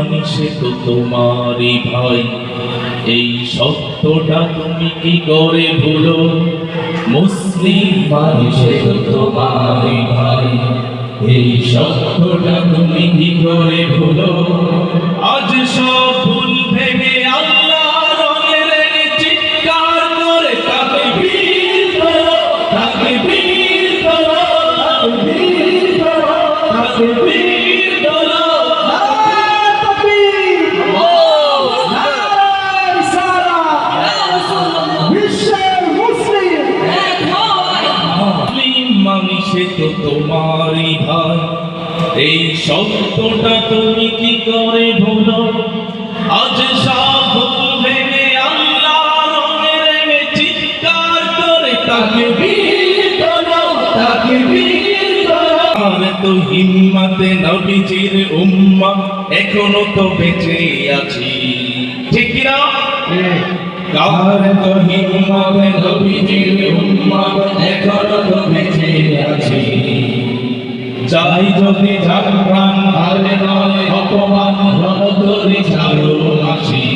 মুসলিম সে তো তোমারই ভাই এই সত্যটা তুমি কি করে ভুলো? মুসলিম মানুষে তো তোমারই ভাই এই সত্যটা তুমি কি করে ভুলো? মানুষে তো তোমারই ভাই এই সত্যটা তুমি কি করে ভুলো? আজ তো হিম্মতে নবীজির উম্মা এখনও তো বেঁচে আছি। ঠিক না আর তো হিম্মতে নবীজির উম্মত এখনও তো বেঁচে আছি চাই যদি যার প্রাণ আর নয়, অপমান রণতরি ছাড়ো আসি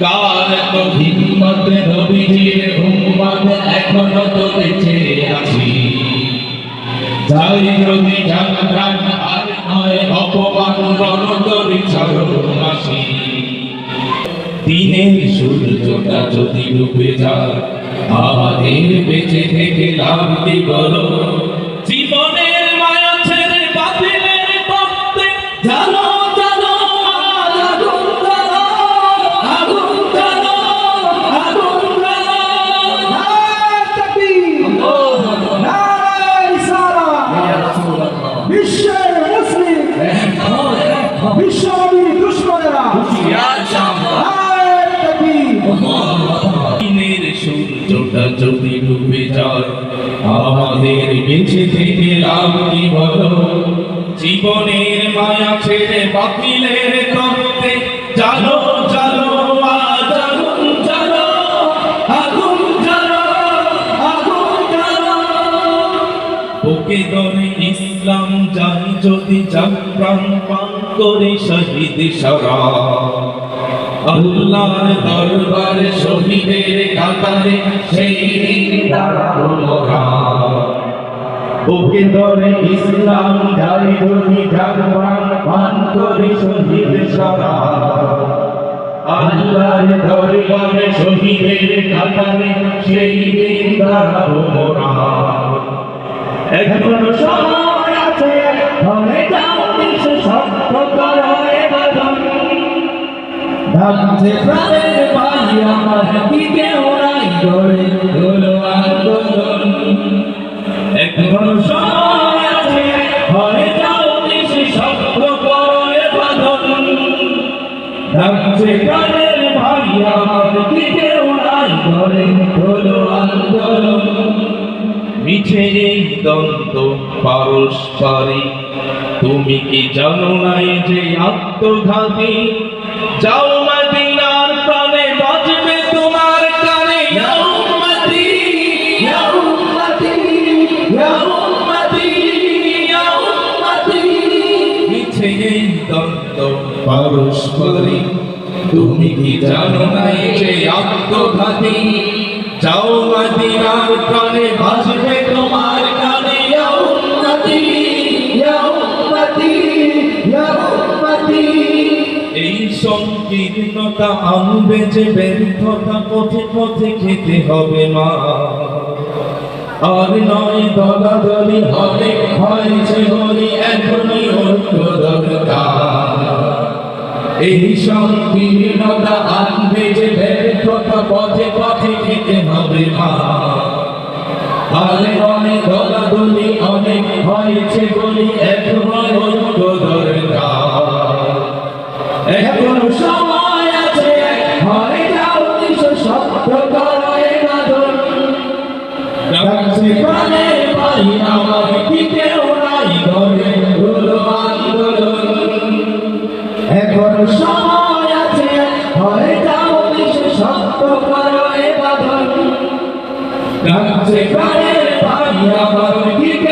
কার, তো হিম্মত নবীজির উম্মত এখনও তো বেঁচে আছি যাই যদি জানতাম আর নয় অপমান রণতরি ছাড়ো আসি। দিনের সূর্যটা যদি ডুবে যায় আমাদের বেঁচে থেকে লাভ কি করো জীবনের মায়া ছেড়ে বাতিলের জানো জানো দিনের সূর্যটা ডুবে যায়। আমাদের বেঁচে থেকে লাভ কি বলো? জীবনের মায়া ছেড়ে বাতিলের তত্ত্বে জানো জানো বুকে ধরে ইসলাম যাই যদি প্রাণ পান করে শহীদ সারা। আল্লাহর দরবারে শহীদের কাতারে সেই দিন দাঁড়াবো মোরা বুকে ধরে ইসলাম যদি যান প্রাণ পান করে শহীদ সারা আল্লাহর দরবারে শহীদের কাতারে সেই দিন দাঁড়াবো মোরা এখনও সময় আছে ধরে যাও বিশ্ব ভাবছে প্রাণের ভাই আমার কি কেউ নাই গড়ে হলো আন্দোলন। এখনও সময় আছে ধরে যাও বিশ্ব সত্য করো বাঁধন। ভাবছে প্রাণের ভাই আমার কি কেউ নাই হলো আন্দোলন। মিছে এই দ্বন্দ্ব পারস্পরিক তুমি কি জানো নাই যে আত্মঘাতী? যাও তুমি কি জানো নাই যে আত্মঘাতী? যাও মদিনার প্রাণে বাজবে তোমার কানে এই সংকীর্ণতা আনবে যে ব্যর্থতা, পথে পথে খেতে হবে মা। আর নয় দলাদলি হবে হয়েছে হরি এখনই ঐক্য দরকার। এই সংকীর্ণতা আনবে যে ব্যর্থতা পথে পথে খেতে হবে মা। আলে অনেক দলাদলি অনেক হয়েছে বলি এখন এখন সময় হয়ে যাও সত্য করো এ বাদন ডাকছে প্রাণে পাই আমার পিঠে